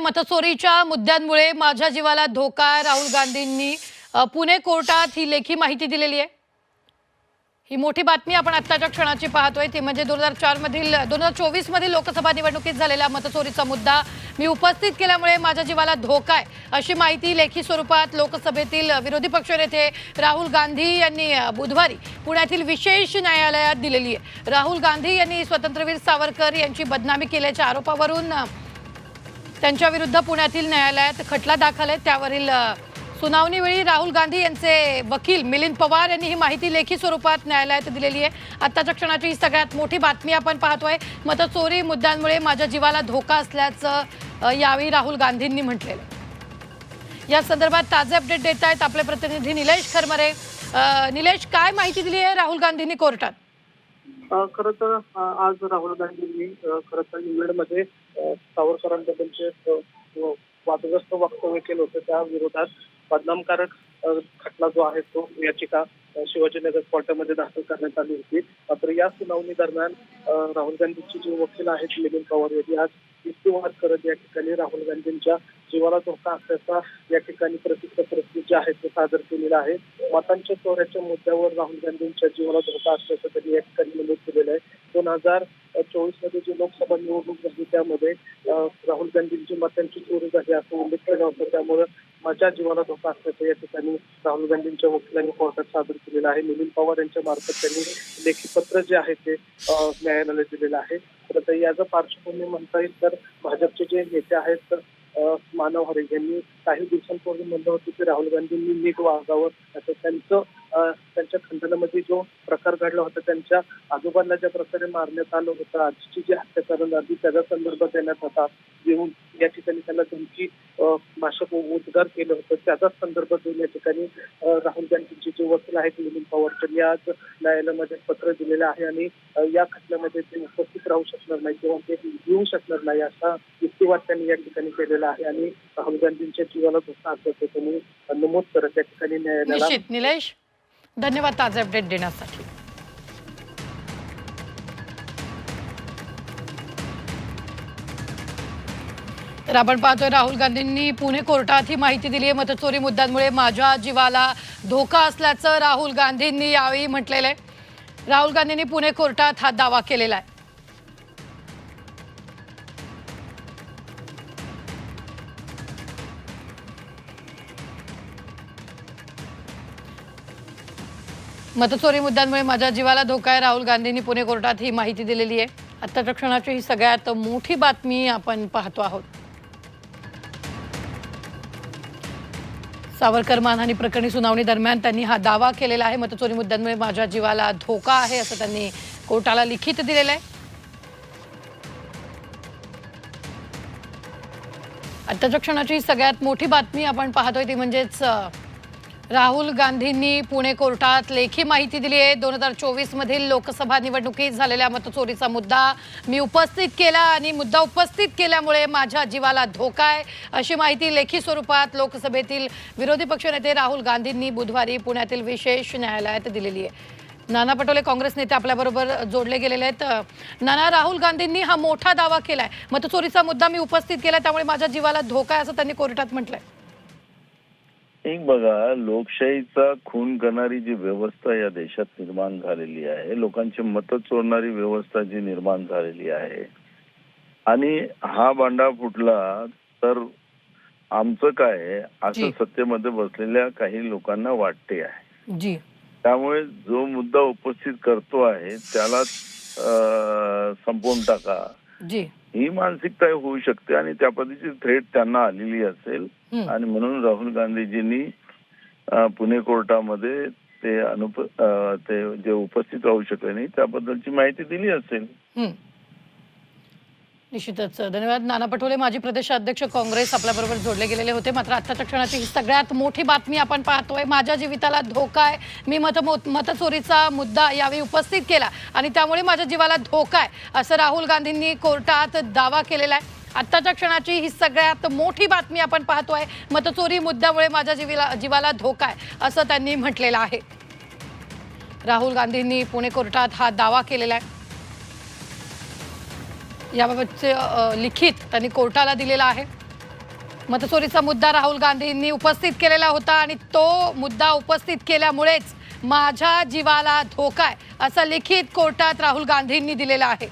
मतचोरीच्या मुद्द्यांमुळे माझ्या जीवाला धोका राहुल गांधींनी पुणे कोर्टात ही लेखी माहिती दिलेली आहे. ही मोठी बातमी आपण आत्ताच्या क्षणाची पाहतोय. ती म्हणजे दोन हजार चार मधील दोन हजार चोवीस मधील लोकसभा निवडणुकीत झालेला मतचोरीचा मुद्दा मी उपस्थित केल्यामुळे माझ्या जीवाला धोका आहे अशी माहिती लेखी स्वरूपात लोकसभेतील विरोधी पक्षनेते राहुल गांधी यांनी बुधवारी पुण्यातील विशेष न्यायालयात दिलेली आहे. राहुल गांधी यांनी स्वतंत्रवीर सावरकर यांची बदनामी केल्याच्या आरोपावरून त्यांच्याविरुद्ध त्यांच्या विरुद्ध पुण्यातील न्यायालयात खटला दाखल आहे. त्यावरील सुनावणीवेळी राहुल गांधी यांचे वकील मिलिंद पवार यांनी ही माहिती लेखी स्वरूपात न्यायालयात दिलेली आहे. आत्ताच्या क्षणाची ही सगळ्यात मोठी बातमी आपण पाहतोय. मतचोरी मुद्द्यांमुळे माझ्या जीवाला धोका असल्याचं यावेळी राहुल गांधींनी म्हटलेलं या संदर्भात ताजे अपडेट देत आहेत आपले प्रतिनिधी निलेश खरमरे. निलेश काय माहिती दिली आहे राहुल गांधींनी कोर्टात? खरं तर आज राहुल गांधींनी खरं तर इंग्लंडमध्ये सावरकरांबद्दलचे वादग्रस्त वक्तव्य केलं होतं त्या विरोधात बदनामकारक खटला जो आहे तो याचिका शिवाजीनगर कोर्टामध्ये दाखल करण्यात आली होती. मात्र या सुनावणी दरम्यान राहुल गांधीची जे वकील आहेत मिलिंद पवार यांनी आज युक्तिवाद करत या ठिकाणी राहुल गांधींच्या जीवाला धोका असल्याचा या ठिकाणी प्रतिज्ञापत्र जे आहे ते सादर केलेलं आहे. मतांच्या चोऱ्याच्या मुद्द्यावर राहुल गांधींच्या जीवाला धोका असल्याचं त्यांनी या ठिकाणी नमूद केलेलं आहे. दोन हजार चोवीसमध्ये जी लोकसभा निवडणूक झाली त्यामध्ये राहुल गांधींची मतांची चोरी झाली असं उल्लेख केला होता. त्यामुळे माझ्या जीवाला धोका असल्याचं या ठिकाणी राहुल गांधींच्या वकिलांनी कोर्टात सादर केलेलं आहे. मिलिंद पवार यांच्या मार्फत त्यांनी लेखी पत्र जे आहे ते न्यायालयाला दिलेलं आहे. तर याचं पार्श्वभूमी म्हणता येईल तर भाजपचे जे नेते आहेत मानव हरे यांनी काही दिवसांपूर्वी म्हणलं होतं की राहुल गांधींनी नीट वागावं. असं त्यांचं त्यांच्या खंडनामध्ये जो प्रकार घडला होता त्यांच्या आजोबांना ज्या प्रकारे मारण्यात आलं होतं आजची जी हत्या करण्यात आली त्याचा संदर्भ देण्यात होता देऊन या ठिकाणी त्यांना धमकी भाषक उद्गार केलं होतं त्याचाच संदर्भ देऊन या ठिकाणी राहुल गांधींचे जे वकील आहेत मिलिंद पवार त्यांनी आज न्यायालयामध्ये पत्र दिलेलं आहे आणि या खटल्यामध्ये ते उपस्थित राहू शकणार नाही किंवा ते येऊ शकणार नाही असा युक्तिवाद त्यांनी या ठिकाणी केलेला आहे आणि राहुल गांधींच्या जीवाला धोका असल्याचं त्यांनी नमूद करत या ठिकाणी न्यायालयाला निलेश? धन्यवाद ताजे अपडेट देण्यासाठी. तर आपण पाहतोय राहुल गांधींनी पुणे कोर्टात ही माहिती दिली आहे. मतचोरी मुद्द्यांमुळे माझ्या जीवाला धोका असल्याचं राहुल गांधींनी यावेळी म्हटलेलं आहे. राहुल गांधींनी पुणे कोर्टात हा दावा केलेला आहे. मतचोरी मुद्द्यांमुळे माझ्या जीवाला धोका आहे. राहुल गांधींनी पुणे कोर्टात ही माहिती दिलेली आहे. आत्ताच्या क्षणाची ही सगळ्यात मोठी बातमी आपण पाहतो आहोत. सावरकर मानहानी प्रकरणी सुनावणी दरम्यान त्यांनी हा दावा केलेला आहे. मतचोरी मुद्द्यांमुळे माझ्या जीवाला धोका आहे असं त्यांनी कोर्टाला लिखित दिलेलं आहे. आत्ताच्या क्षणाची ही सगळ्यात मोठी बातमी आपण पाहतोय ती म्हणजेच राहुल गांधींनी पुणे कोर्टात लेखी माहिती दिली आहे. दोन हजार चोवीसमधील लोकसभा निवडणुकीत झालेल्या मतचोरीचा मुद्दा मी उपस्थित केला आणि मुद्दा उपस्थित केल्यामुळे माझ्या जीवाला धोका आहे. अशी माहिती लेखी स्वरूपात लोकसभेतील विरोधी पक्षनेते राहुल गांधींनी बुधवारी पुण्यातील विशेष न्यायालयात दिलेली आहे. नाना पटोले काँग्रेस नेते आपल्याबरोबर जोडले गेलेले आहेत. नाना राहुल गांधींनी हा मोठा दावा केला आहे मतचोरीचा मुद्दा मी उपस्थित केला त्यामुळे माझ्या जीवाला धोका आहे असं त्यांनी कोर्टात म्हटलं आहे एक बघा लोकशाहीचा खून करणारी जी व्यवस्था या देशात निर्माण झालेली आहे लोकांची मतं चोरणारी व्यवस्था जी निर्माण झालेली आहे आणि हा बांडा फुटला तर आमचं काय असं. सत्तेमध्ये बसलेल्या काही लोकांना वाटते आहे. जी. त्यामुळे जो मुद्दा उपस्थित करतो आहे त्याला संपवून टाका. जी ही मानसिकता होऊ शकते आणि त्या पद्धतीची थ्रेट त्यांना आलेली असेल. आणि म्हणून राहुल गांधीजींनी पुणे कोर्टामध्ये ते अनुप ते जे उपस्थित राहू शकले नाही त्याबद्दलची माहिती दिली असेल. निश्चितच. धन्यवाद. नाना पटोले माजी प्रदेशाध्यक्ष काँग्रेस आपल्याबरोबर जोडले गेलेले होते. मात्र आत्ताच्या क्षणाची ही सगळ्यात मोठी बातमी आपण पाहतोय. माझ्या जीविताला धोका आहे. मी मत मतचोरीचा मुद्दा यावेळी उपस्थित केला आणि त्यामुळे माझ्या जीवाला धोका आहे असं राहुल गांधींनी कोर्टात दावा केलेला आहे. आत्ताच्या क्षणाची ही सगळ्यात मोठी बातमी आपण पाहतोय. मतचोरी मुद्द्यामुळे माझ्या जीवीला जीवाला धोका आहे असं त्यांनी म्हटलेलं आहे. राहुल गांधींनी पुणे कोर्टात हा दावा केलेला आहे. याबाबतचे लिखित त्यांनी कोर्टाला दिलेला आहे. मतचोरीचा मुद्दा राहुल गांधींनी उपस्थित केलेला होता आणि तो मुद्दा उपस्थित केल्यामुळेच माझ्या जीवाला धोका आहे असं लिखित कोर्टात राहुल गांधींनी दिलेलं आहे.